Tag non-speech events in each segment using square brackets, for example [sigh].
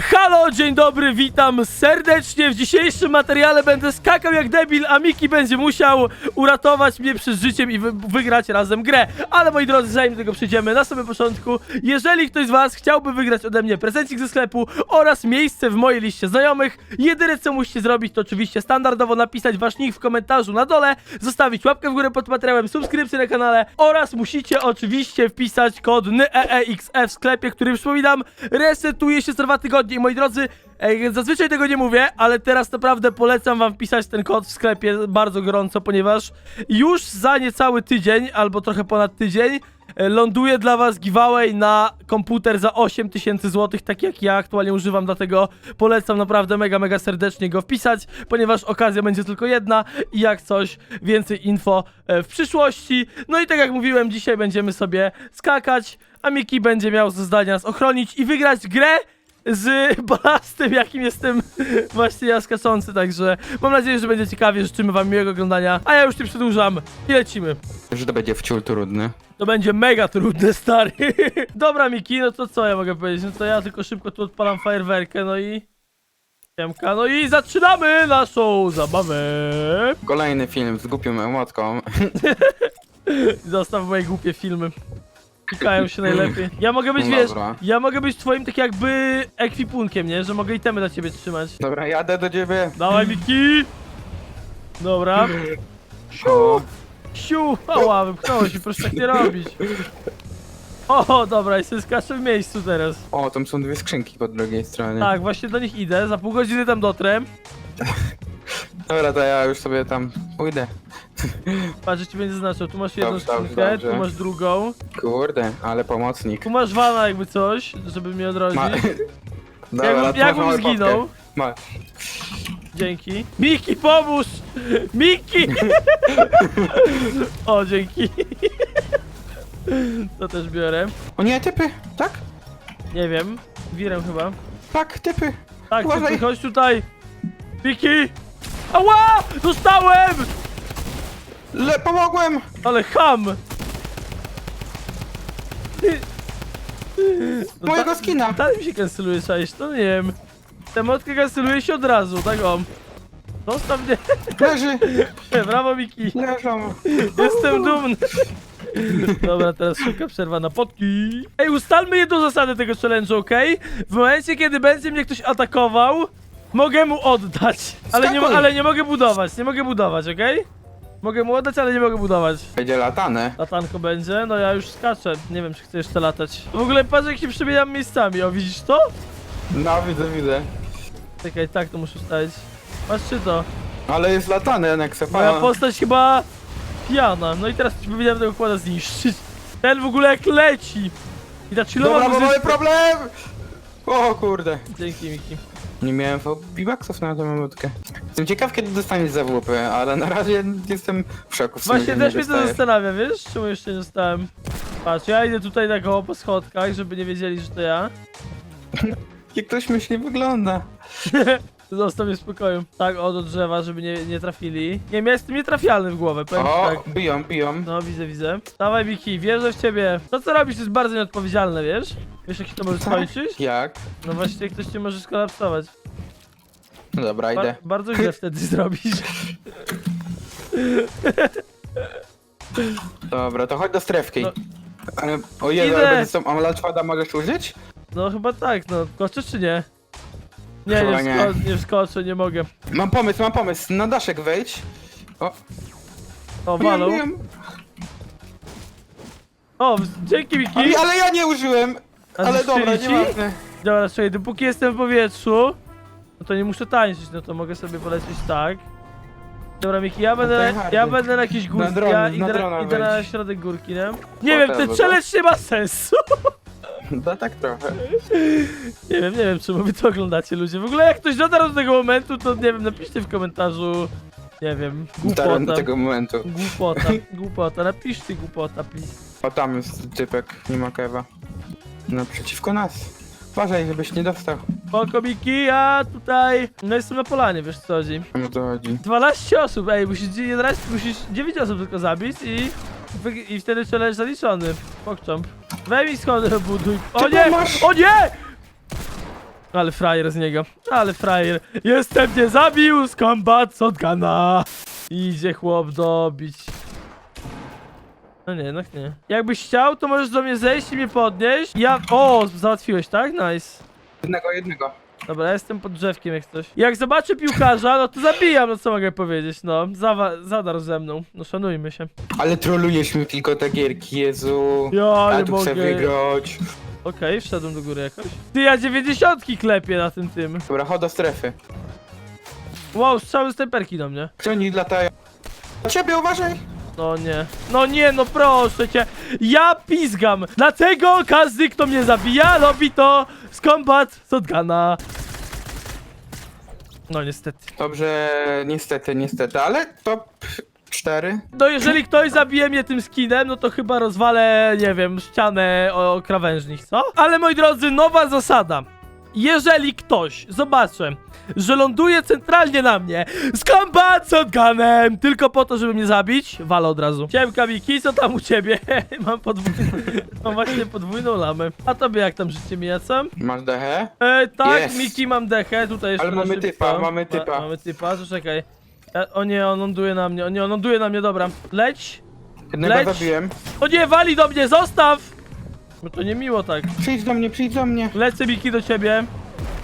Halo, dzień dobry, witam serdecznie. W dzisiejszym materiale będę skakał jak debil, a Miki będzie musiał uratować mnie przed życiem i wy wygrać razem grę. Ale moi drodzy, zanim do tego przyjdziemy, na samym początku, jeżeli ktoś z was chciałby wygrać ode mnie prezencik ze sklepu oraz miejsce w mojej liście znajomych, jedyne co musicie zrobić to oczywiście standardowo napisać wasz nick w komentarzu na dole, zostawić łapkę w górę pod materiałem, subskrypcję na kanale oraz musicie oczywiście wpisać kod NEEXE w sklepie, który przypominam, resetuje się co dwa tygodnie i moi drodzy, zazwyczaj tego nie mówię, ale teraz naprawdę polecam wam wpisać ten kod w sklepie bardzo gorąco, ponieważ już za niecały tydzień, albo trochę ponad tydzień, e, ląduje dla was giveaway na komputer za 8000 zł, tak jak ja aktualnie używam, dlatego polecam naprawdę mega, mega serdecznie go wpisać, ponieważ okazja będzie tylko jedna i jak coś, więcej info e, w przyszłości. No i tak jak mówiłem, dzisiaj będziemy sobie skakać, a Miki będzie miał za zadanie nas ochronić i wygrać grę z [laughs] balastem, jakim jestem właśnie ja skaczący, także mam nadzieję, że będzie ciekawie, życzymy wam miłego oglądania, a ja już nie przedłużam i lecimy. Że to będzie wciul trudny. To będzie mega trudne, stary. [laughs] Dobra, Miki, no to co ja mogę powiedzieć? No to ja tylko szybko tu odpalam fajerwerkę, no i... Siemka, no i zaczynamy naszą zabawę. Kolejny film z głupią emotką. [laughs] Zostaw moje głupie filmy. Klikają się najlepiej. Ja mogę być, wiesz, dobra. ja mogę być twoim tak jakby ekwipunkiem, nie? Że mogę itemy dla ciebie trzymać. Dobra, jadę do ciebie. Dawaj, Miki! Dobra. O, Siu! Ała, wypchnąłeś mi, proszę tak nie robić. O, dobra, sobie skaczę w miejscu teraz. o, tam są dwie skrzynki po drugiej stronie. Tak, właśnie do nich idę, za pół godziny tam dotrę. [laughs] Dobra, to ja już sobie tam pójdę. [laughs] Patrz, że ci będzie zaznaczał, tu masz jedną Dobrze, skrzynkę, dobrze. tu masz drugą. Kurde, ale pomocnik. Tu masz wana jakby coś, żeby mnie odrodzić. Ma... [laughs] Dobra, Jakbym, to jakbym masz małą zginął. papkę. Ma... Dzięki. Miki, pomóż! Miki! [laughs] o, dzięki. to też biorę. O nie, typy! Tak? Nie wiem, wirem chyba. Tak, typy! Tak, Uważaj. ty chodź tutaj! Miki! Ała! Dostałem! Le, pomogłem! Ale ham! No Mojego skina! Tak mi się kanceluje, czaisz, to nie wiem. Ta motka kanceluje się od razu, tak o. Zostaw mnie. [laughs] Leży! Brawo, Miki. Leżą! Jestem dumny. Dobra, teraz szybka przerwa na potki. Ej, ustalmy jedną zasadę tego challenge'u, okej? W momencie, kiedy będzie mnie ktoś atakował, mogę mu oddać. Ale nie, mo- Skakuj. ale nie mogę budować, nie mogę budować, okej? Mogę mu oddać, ale nie mogę budować. Będzie latane. Latanko będzie, no ja już skaczę. Nie wiem, czy chcę jeszcze latać. W ogóle patrz, jak się przemieniam miejscami, o widzisz to? No, widzę, widzę. Czekaj, tak to muszę stać. Patrzcie to. Ale jest latane, Nexe, Moja pana. postać chyba pijana. No i teraz powinienem tego kłada zniszczyć. Ten w ogóle jak leci. I ta chillowa Dobra, bo mamy problem! O kurde. Dzięki Miki. Nie miałem V-Bucksów na tę minutkę. Jestem ciekaw, kiedy dostaniesz zawłupy, ale na razie jestem w szoku. w sumie, Właśnie że też nie mnie to dostaję. zastanawia, wiesz? Czemu jeszcze nie dostałem? Patrz, ja idę tutaj tak o po schodkach, żeby nie wiedzieli, że to ja. [laughs] Jak ktoś myśli, wygląda. [laughs] Zostaw mnie w spokoju. Tak, o do drzewa, żeby nie, nie trafili. Nie wiem, ja jestem nietrafialny w głowę, powiem ci O, tak. biją, biją. No, widzę, widzę. Dawaj, Miki, wierzę w ciebie. To, co robisz, jest bardzo nieodpowiedzialne, wiesz? Wiesz, jak się to może skończyć? Jak? No właśnie, ktoś cię może skolapsować. No dobra, Ba idę. bardzo źle [laughs] wtedy zrobisz. Dobra, to chodź do strefki. No. Ale, o Jezu, Idę. ale będę tą amalczwada możesz użyć? No chyba tak, no. Skoczysz czy nie? Nie, Chyba nie, nie. wsko nie wskoczę, nie mogę. Mam pomysł, mam pomysł. Na daszek wejdź. O, O, walą. O, dzięki Miki. Ale, ale ja nie użyłem. A Ale dobra, zniszczyli ci? Dobra, czekaj, dopóki jestem w powietrzu, no to nie muszę tańczyć, no to mogę sobie polecieć tak. Dobra, Miki, ja będę, Okej, hardy. ja będę na górce, drony, ja na idę, drona idę na wejdź. środek górki, nie? Nie wiem, ten Whatever, challenge nie ma sensu. [laughs] [laughs] No tak trochę. Nie wiem, nie wiem, czemu wy to oglądacie, ludzie. W ogóle jak ktoś dotarł do tego momentu, to nie wiem, napiszcie w komentarzu, nie wiem, Dotarłem do głupota. tego momentu. Głupota, [laughs] głupota, napiszcie głupota, please. O, tam jest typek, nie ma kewa. Naprzeciwko nas. Uważaj, żebyś nie dostał. Spoko, Miki, ja tutaj, no jestem na polanie, wiesz co chodzi. O to chodzi. 12 12 osób, ej, musisz, 11, musisz 9 osób tylko zabić i, wy- i wtedy challenge zaliczony. Pokczomp. Weź mi schody buduj. O nie! O nie! Ale frajer z niego. Ale frajer. Jestem cię zabił z combat shotguna. Idzie chłop dobić. No nie, jednak nie. Jakbyś chciał, to możesz do mnie zejść i mnie podnieść. Ja... O, załatwiłeś, tak? Nice. Jednego, jednego. Dobra, ja jestem pod drzewkiem jak coś. Jak zobaczę piłkarza, no to zabijam, no co mogę powiedzieć, no. Zawa zadarł ze mną. No szanujmy się. Ale trolujesz mi tylko te gierki, Jezu. Ja Ja nie tu chcę mogę. wygrać. Okej, wszedłem do góry jakoś. Ty, ja dziewięćdziesiątki klepię na tym tym. Dobra, chodź do strefy. Wow, strzały z temperki do mnie. Gdzie oni latają? Do ciebie, uważaj! No nie. No nie, no proszę cię. Ja pizgam. Dlatego każdy, kto mnie zabija, robi to z combat shotguna. No niestety. Dobrze, niestety, niestety, ale top 4. No jeżeli ktoś zabije mnie tym skinem, no to chyba rozwalę, nie wiem, ścianę o krawężnik, co? Ale moi drodzy, nowa zasada. Jeżeli ktoś zobaczę, że ląduje centralnie na mnie z combat shotgunem tylko po to, żeby mnie zabić, walę od razu. Siemka Miki, co tam u ciebie? [laughs] mam podwójną, [laughs] mam właśnie podwójną lamę. A tobie jak tam życie mija, co? Masz dechę? E, tak, Jest. Miki, mam dechę, tutaj jeszcze Ale na mamy szybko. typa, mamy typa. Ma, mamy typa, to czekaj. E, o nie, on ląduje na mnie, o nie, on ląduje na mnie, dobra. Leć. Jednego Leć. zabiłem. O nie, wali do mnie, zostaw! No to nie miło tak. Przyjdź do mnie, przyjdź do mnie. Lecę Miki do ciebie.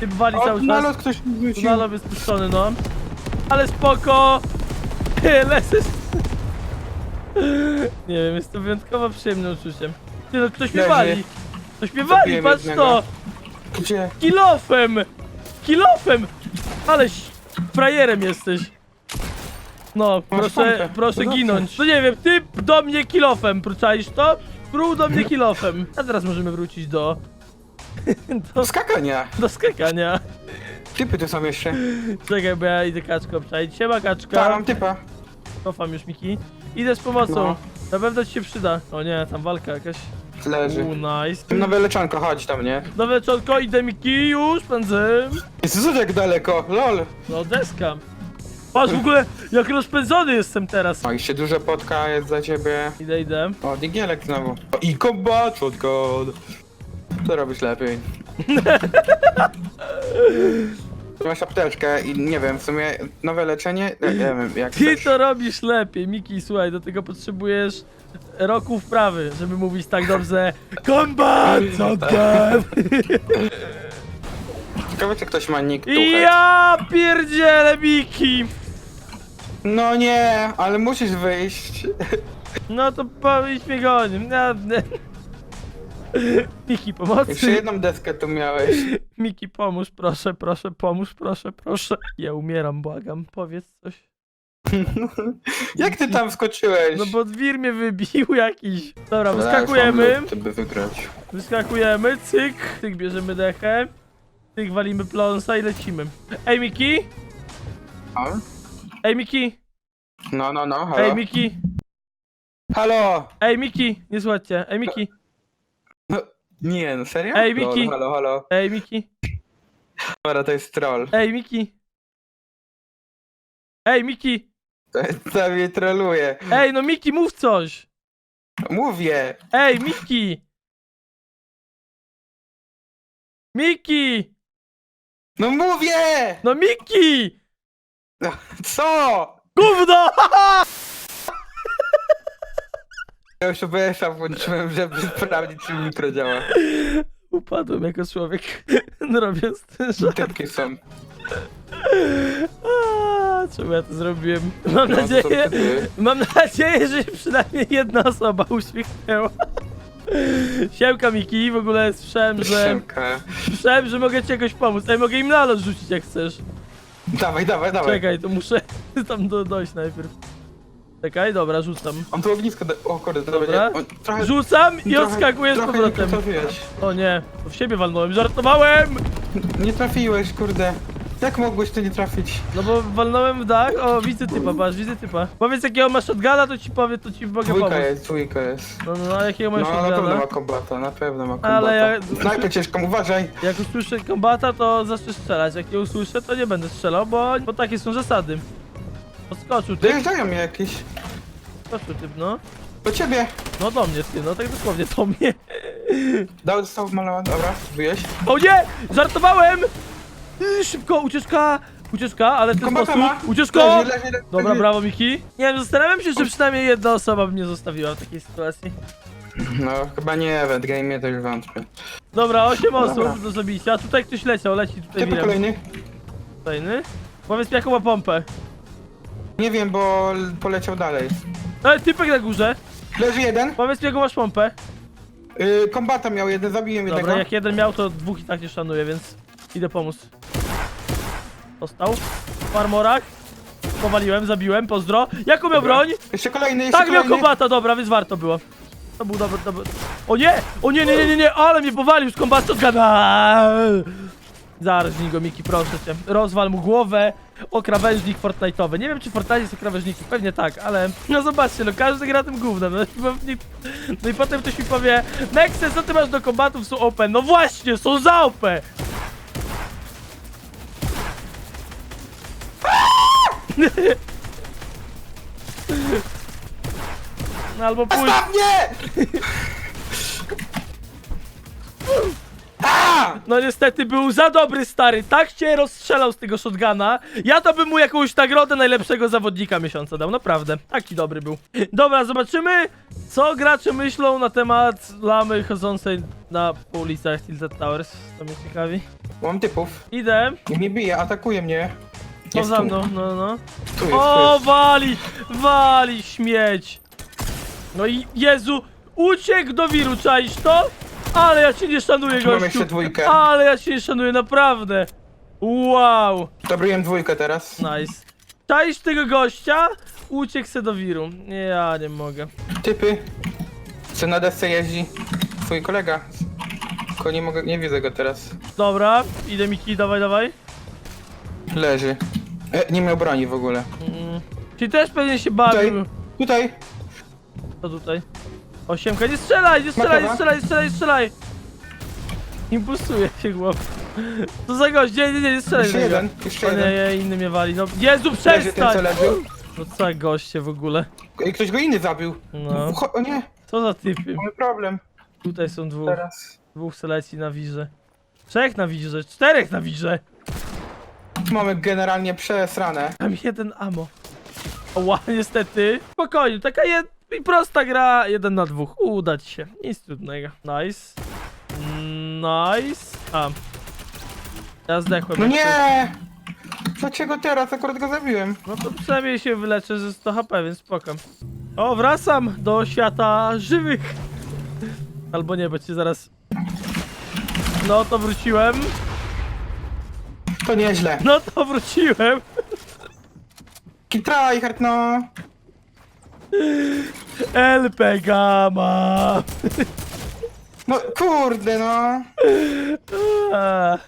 Typ wali O, cały czas. lot ktoś mi Tu wrócił. na lot jest puszczony, no. Ale spoko. Lecę. Nie wiem, jest to wyjątkowo przyjemne uczucie. Ty no, ktoś mnie Leży. wali. Ktoś mnie wali, Zabiłem patrz jednego. to. Gdzie? Kilofem! Kilofem! Aleś frajerem jesteś. No, Masz proszę, pompę. proszę No ginąć. No nie wiem, ty do mnie kilofem, czaisz to? Sprół do mnie kilofem. A teraz możemy wrócić do... do, Skakania. do skakania. Typy tu są jeszcze. Czekaj, bo ja idę kaczką obczaić. Siema Tak, kaczka. mam typa. Cofam już Miki. Idę z pomocą. No. Na pewno ci się przyda. O nie, tam walka jakaś. Leży. U, nice. Nowe leczonko, chodź do mnie. Nowe czonko, idę Miki, już pędzę. Jezu, jak daleko, lol. No deska. Patrz w ogóle, jak rozpędzony jestem teraz. O, jeszcze dużo potka jest za ciebie. Idę, idę. O, digielek znowu. O, I combat shotgun. Co robisz lepiej? [laughs] Masz apteczkę i nie wiem, w sumie nowe leczenie? Nie, nie wiem, jak Ty chcesz. to robisz lepiej, Miki, słuchaj, do tego potrzebujesz roku wprawy, żeby mówić tak dobrze Combat Shotgun! Ciekawe, czy ktoś ma nick tuchet. ja pierdzielę, Miki! No nie, ale musisz wyjść. No to powiedz mnie goni. No, nie. Miki, Jeszcze pomocy. jedną deskę tu miałeś. Miki, pomóż, proszę, proszę, pomóż, proszę, proszę. Ja umieram, błagam, powiedz coś. [laughs] Jak ty tam skoczyłeś? No bo dwir mnie wybił jakiś. Dobra, wyskakujemy. mam lód, żeby wygrać. Wyskakujemy, cyk, cyk, bierzemy dechę, cyk, walimy plonsa i lecimy. Ej, Miki! O? Ej, Miki! No, no, no, halo. Ej, Miki! Halo! Ej, Miki! Nie słuchajcie, ej, Miki! No, nie, no serio? Ej, Lol, Miki. Halo, halo. Ej, Miki! Dobra, to jest troll. Ej, Miki! Ej, Miki! To jest, to mnie troluje. Ej, no Miki, mów coś! Mówię. Ej, Miki! Miki! No mówię! No Miki! [laughs] Co? Gówno! [laughs] Ja już OBS-a włączyłem, żeby sprawdzić, czy mikro działa. Upadłem jako człowiek, [laughs] robiąc ten żart. Typki są. A, Czemu ja to zrobiłem? Mam No, są nadzieję, mam nadzieję, że się przynajmniej jedna osoba uśmiechnęła. Siemka Miki, w ogóle słyszałem, że, Siemka. słyszałem, że mogę ci jakoś pomóc. Ej, mogę im nalot rzucić jak chcesz. Dawaj, dawaj, dawaj. Czekaj, to muszę [laughs] tam do, dojść najpierw. Czekaj, dobra, rzucam. On tu ognisko... Da... O kurde, Dobra. On, trochę, Rzucam i trochę- odskakuję z trochę powrotem. Nie trafiłeś. O nie, to w siebie walnąłem, żartowałem! Nie trafiłeś, kurde. Jak mogłeś to nie trafić? No bo walnąłem w dach, o widzę typa, patrz, widzę typa. Powiedz jakiego masz shotguna, to ci powie, to ci mogę pomóc. Dwójka jest, dwójka jest. No, no, a jakiego masz No, na pewno shotguna? ma kombata, na pewno ma kombata. Ale ja- Snajpę ciężką, uważaj! Jak usłyszę kombata, to zacznę strzelać. Jak nie usłyszę, to nie będę strzelał, bo, bo takie są zasady. Podskoczył typ, Dojeżdżają mnie jakieś. podskoczył typ, no. Do ciebie! No do mnie ty, no tak dosłownie do mnie. Dał, dostał malała, dobra, zbiłeś. O nie! Żartowałem! Yy, Szybko, ucieczka! Ucieczka, ale w ten Kombata sposób. ma. Ucieczko! Leży, leży, leży. Dobra, brawo Miki. Nie wiem, zastanawiam się, że przynajmniej jedna osoba by mnie zostawiła w takiej sytuacji. No, chyba nie, w endgame to już wątpię. Dobra, 8 Dobra. osób do zabicia. Tutaj ktoś leciał, leci tutaj wirem. kolejny? Kolejny. Powiedz mi jaką ma pompę. Nie wiem, bo l- poleciał dalej. Ej, typek na górze. Leży jeden. Powiedz mi jaką masz pompę. Yy, kombata miał jeden, zabiłem Dobra, jednego. jak jeden miał, to dwóch i tak nie szanuję, więc idę pomóc. Dostał. W armorach. Powaliłem, zabiłem, pozdro. Jaką miał broń? Jeszcze kolejny, jeszcze Tak, miał kolejny. kombata, dobra, więc warto było. To był dobry, dobry. O nie! O nie, nie, nie, nie, nie, ale mnie powalił z kombata shotguna! Zarżnij go, Miki, proszę cię. Rozwal mu głowę o krawężnik Fortnite'owy. Nie wiem, czy Fortnite jest o krawężniku, pewnie tak, ale... No zobaczcie, no każdy gra tym gównem. No, i pewnie- no i potem ktoś mi powie Nexus, co ty masz do kombatów, są OP? No właśnie, są za OP! No albo pójdź... A! No niestety był za dobry stary, tak cię rozstrzelał z tego shotguna. Ja to bym mu jakąś nagrodę najlepszego zawodnika miesiąca dał, naprawdę. Taki dobry był. Dobra, zobaczymy, co gracze myślą na temat lamy chodzącej na ulicach Tilted Towers. To mnie ciekawi. Mam typów. Idę, Niech mnie bije, atakuje mnie. To Jest za tu. mną, no no. Tu jest, O, tu jest. wali, wali śmieć. No i Jezu, uciekł do wiru, czaisz to? Ale ja cię nie szanuję, Tu mam gościu. jeszcze dwójkę. Ale ja cię nie szanuję, naprawdę. Wow. Dobriłem dwójkę teraz. Nice. Czaisz tego gościa? Uciekł se do wiru. Nie, ja nie mogę. Typy. Co na desce jeździ? Twój kolega. Tylko nie mogę, nie widzę go teraz. Dobra, idę Miki, dawaj, dawaj. Leży. E, nie miał broni w ogóle. Mm. Czyli też pewnie się bawił. Tutaj. Co tutaj? Osiemka, nie strzelaj, nie strzelaj, nie strzelaj, nie strzelaj, nie strzelaj. Impulsuje się głową. Co za gość? Nie, nie, nie, nie strzelaj Jeszcze do niego. jeden. Jeszcze O nie, jeden. nie, inny mnie wali. No, Jezu, Leży ten, co przestań! leży. No co za goście w ogóle. Ej, ktoś go inny zabił. No. Cho- O nie, Co za typy. mamy problem. Tutaj są dwóch. Teraz. Dwóch seleci na wirze. Trzech na wirze, czterech na wirze. Mamy generalnie przesrane. Mam jeden ammo. Ła, niestety. Spokojnie, taka jed... i prosta gra, jeden na dwóch. Uda ci się, nic trudnego. Nice. Nice. A. Ja zdechłem. No jak coś. nie! Dlaczego teraz? Akurat go zabiłem. No to przynajmniej się wyleczę ze 100 HP, więc spoko. O, wracam do świata żywych. Albo nie, bo cię zaraz... No to wróciłem. To nieźle. No to wróciłem. Tryhard, no. LP Gamma. No kurde, no. Eee,